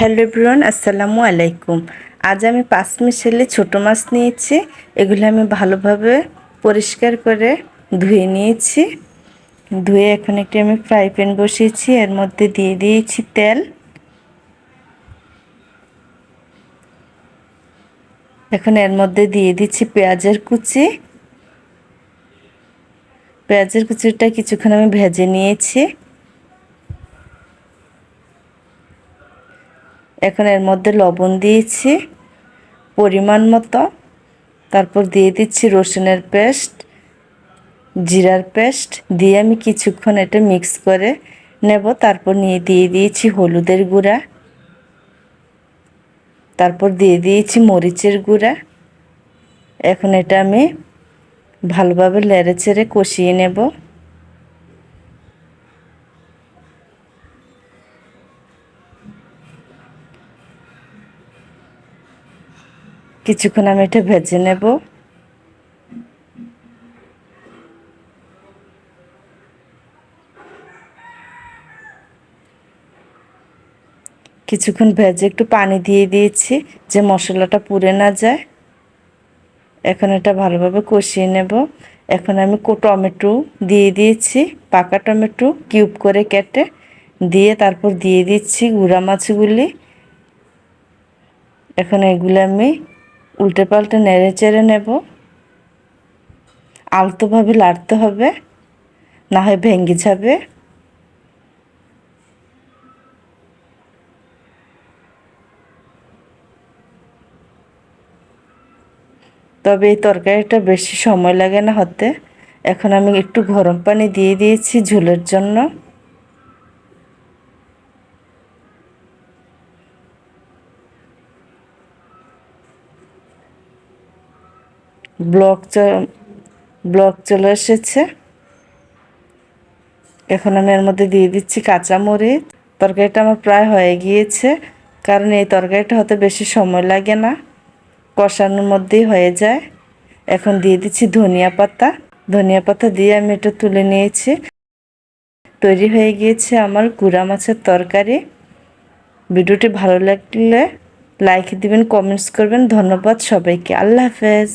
Hello everyone, আসসালামু আলাইকুম। আজ আমি পাঁচ মিশেলে ছোটো মাছ নিয়েছি। এগুলো আমি ভালোভাবে পরিষ্কার করে ধুয়ে নিয়েছি। ধুয়ে এখন একটি আমি ফ্রাই প্যান বসিয়েছি। এর মধ্যে দিয়ে দিয়েছি তেল। এখন এর মধ্যে দিয়ে দিচ্ছি পেঁয়াজের কুচি। পেঁয়াজের কুচিটা কিছুক্ষণ আমি ভেজে নিয়েছি। এখন এর মধ্যে লবণ দিয়েছি, পরিমাণ মতো। তারপর দিয়ে দিচ্ছি রসুনের পেস্ট, জিরার পেস্ট। দিয়ে আমি কিছুক্ষণ এটা মিক্স করে নেব। তারপর নিয়ে দিয়ে দিয়েছি হলুদের গুঁড়া। তারপর দিয়ে দিয়েছি মরিচের গুঁড়া। এখন এটা আমি ভালোভাবে লেড়ে চেড়ে কষিয়ে নেব। কিছুক্ষণ আমি এটা ভেজে নেব। কিছুক্ষণ ভেজে একটু পানি দিয়ে দিয়েছি, যে মশলাটা পুড়ে না যায়। এখন এটা ভালোভাবে কষিয়ে নেব। এখন আমি টমেটো দিয়ে দিয়েছি, পাকা টমেটো কিউব করে কেটে দিয়ে তারপর দিয়ে দিচ্ছি গুঁড়া মাছগুলি। এখন এগুলো আমি উল্টে পাল্টে নেড়ে চেড়ে নেব। আলতোভাবে লাড়তে হবে, না হয় ভেঙে যাবে। তবে এই তরকারিটা বেশি সময় লাগে না হতে। এখন আমি একটু গরম পানি দিয়ে দিয়েছি ঝোলের জন্য। ব্লক ব্লক চলে এসেছে। এখন আমি এর মধ্যে দিয়ে দিচ্ছি কাঁচামরিচ তরকারিটা আমার প্রায় হয়ে গিয়েছে, কারণ এই তরকারিটা হতে বেশি সময় লাগে না, কষানোর মধ্যেই হয়ে যায়। এখন দিয়ে দিচ্ছি ধনিয়া পাতা। ধনিয়া পাতা দিয়ে আমি এটা তুলে নিয়েছি। তৈরি হয়ে গিয়েছে আমার গুঁড়া মাছের তরকারি। ভিডিওটি ভালো লাগলে লাইক দিবেন, কমেন্টস করবেন। ধন্যবাদ সবাইকে। আল্লাহ হাফেজ।